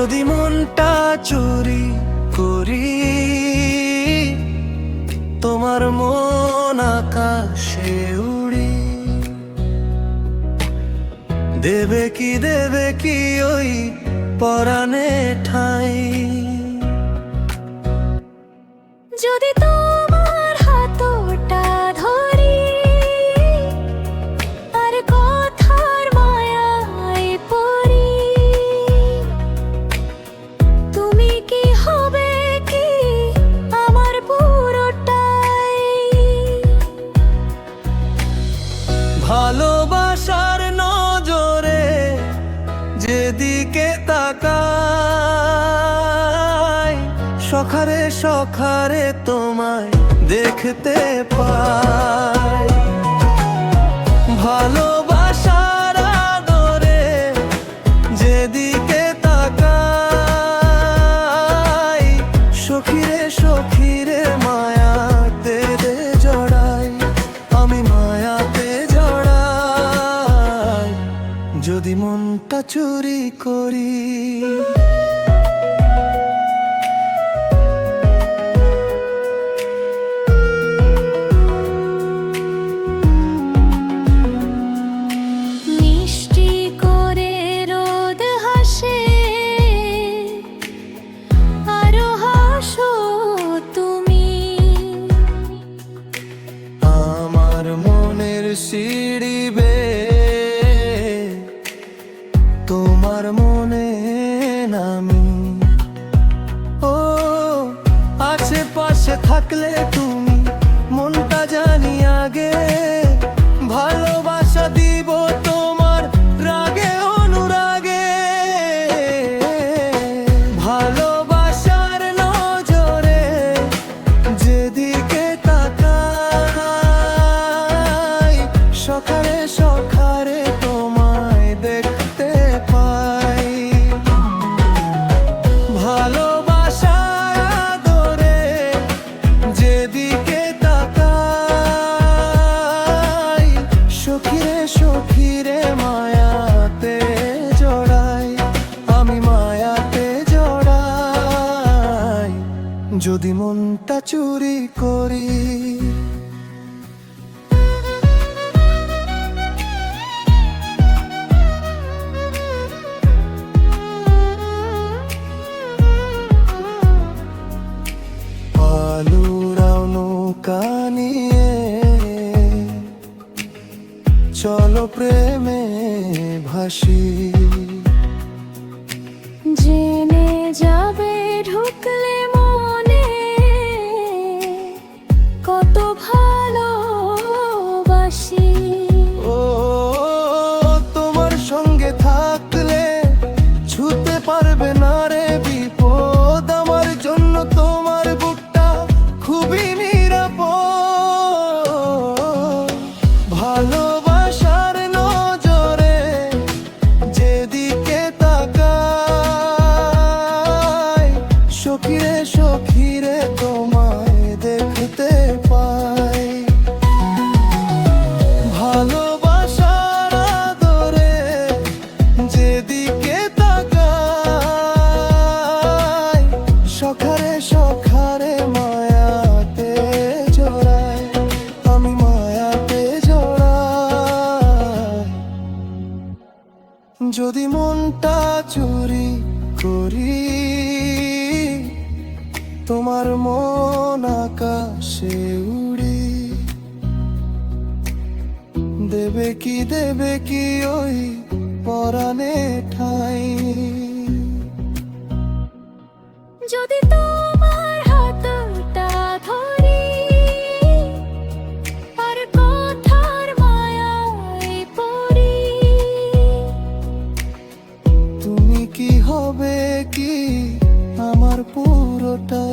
যদি মনটা চুরি করি তোমার মন আকাশে উড়ি। দেবে কি দেবে কি ওই পরাণে যেদিকে তাকাই সখারে সখারে তোমায় দেখতে পাই। যদি মনটা চুরি করি। তোমার মনে নামি। ও আছে পাশে থাকলে তুমি মনটা জানি আগে। ভালোবাসা দিব তোমার যদি মনটা চুরি করি। আলুরাও নৌকা নিয়ে চলো প্রেমে ভাসি। জেনে যাবে পারবে না রে বিপদ। আমার জন্য তোমার বুকটা খুবই নিরাপদ। ভালোবাসার নজরে যেদিকে তাকাই, সখিরে সখিরে তোমায় দেখতে পাই। ভালোবাসার আদরে যেদিকে যদি মনটা চুরি করি তোমার মন আকাশে উড়ি। দেবে কি দেবে কি ওই আমার পুরোটা